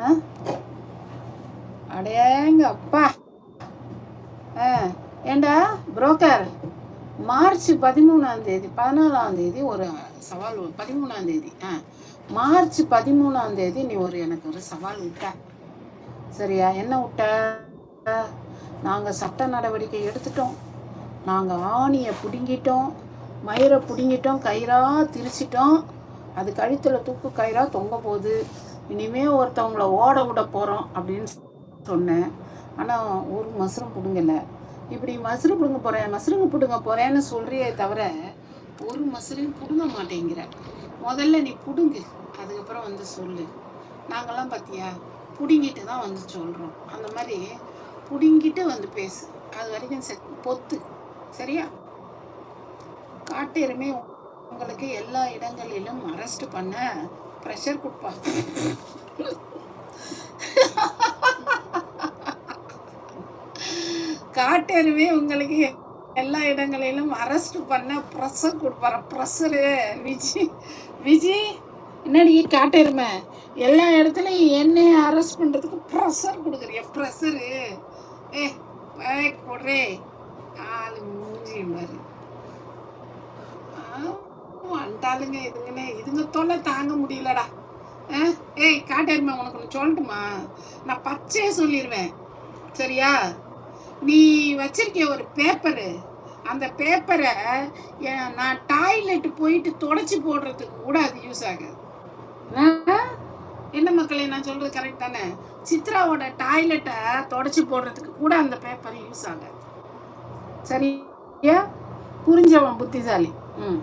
ஆ? அடேங்க அப்பா. ஆ ஏண்டா புரோக்கர் மார்ச் பதிமூணாம் தேதி பதினாலாம் தேதி ஒரு சவால் பதிமூணாம் தேதி ஆ. மார்ச் பதிமூணாம் தேதி நீ ஒரு எனக்கு ஒரு சவால் விட்ட. சரியா? என்ன விட்ட? நாங்கள் சட்ட நடவடிக்கை எடுத்துட்டோம். நாங்கள் ஆணியை பிடுங்கிட்டோம் மயிரை பிடுங்கிட்டோம் கயிறாக திரிச்சிட்டோம். அது கழுத்தில் தூக்கு கயிறாக தொங்க போகுது. இனிமே ஒருத்தவங்கள ஓட விட போகிறோம் அப்படின்னு சொன்னேன். ஆனால் ஒரு மசரம் பிடுங்கலை. இப்படி மசுறு பிடுங்க போகிறேன் மசுருங்க பிடுங்க போகிறேன்னு சொல்கிறியே தவிர ஒரு மசுரையும் பிடுங்க மாட்டேங்கிற. முதல்ல நீ பிடுங்கு அதுக்கப்புறம் வந்து சொல்லு. நாங்கள்லாம் பார்த்தியா பிடுங்கிட்டு தான் வந்து சொல்கிறோம் அந்த மாதிரி பிடுங்கிட்டு வந்து பேசு. அது வரைக்கும் செ பொத்து. சரியா? காட்டெருமை உங்களுக்கு எல்லா இடங்களிலும் அரெஸ்ட் பண்ண ப்ரெஷர் கொடுப்பா. காட்டெருமே உங்களுக்கு எல்லா இடங்களிலும் அரெஸ்ட் பண்ண ப்ரெஷர் கொடுப்பார. ப்ரெஷரு விஜி விஜி என்னடி காட்டெருமை எல்லா இடத்துலையும் என்னையை அரெஸ்ட் பண்ணுறதுக்கு ப்ரெஷர் கொடுக்குறிய. ப்ரெஷரு ஏ. கொடுறே. ஆள் மூஞ்சி மாதிரி வந்துட்டாளுங்க இதுங்கன்னு இதுங்க தொல்லை தாங்க முடியலடா. ஆ? ஏய் காட்டெருமை உனக்கு ஒன்று சொல்லட்டுமா? நான் பச்சையே சொல்லிடுவேன் சரியா? நீ வச்சிருக்க ஒரு பேப்பரு அந்த பேப்பரை நான் டாய்லெட் போயிட்டு தொடச்சி போடுறதுக்கு கூட அது யூஸ் ஆகுது. என்ன? என்ன மக்களே நான் சொல்றது கரெக்ட் தானே? சித்ராவோட டாய்லெட்டை தொடச்சி போடுறதுக்கு கூட அந்த பேப்பர் யூஸ் ஆகாது. சரியா? புரிஞ்சவன் புத்திசாலி. ம்.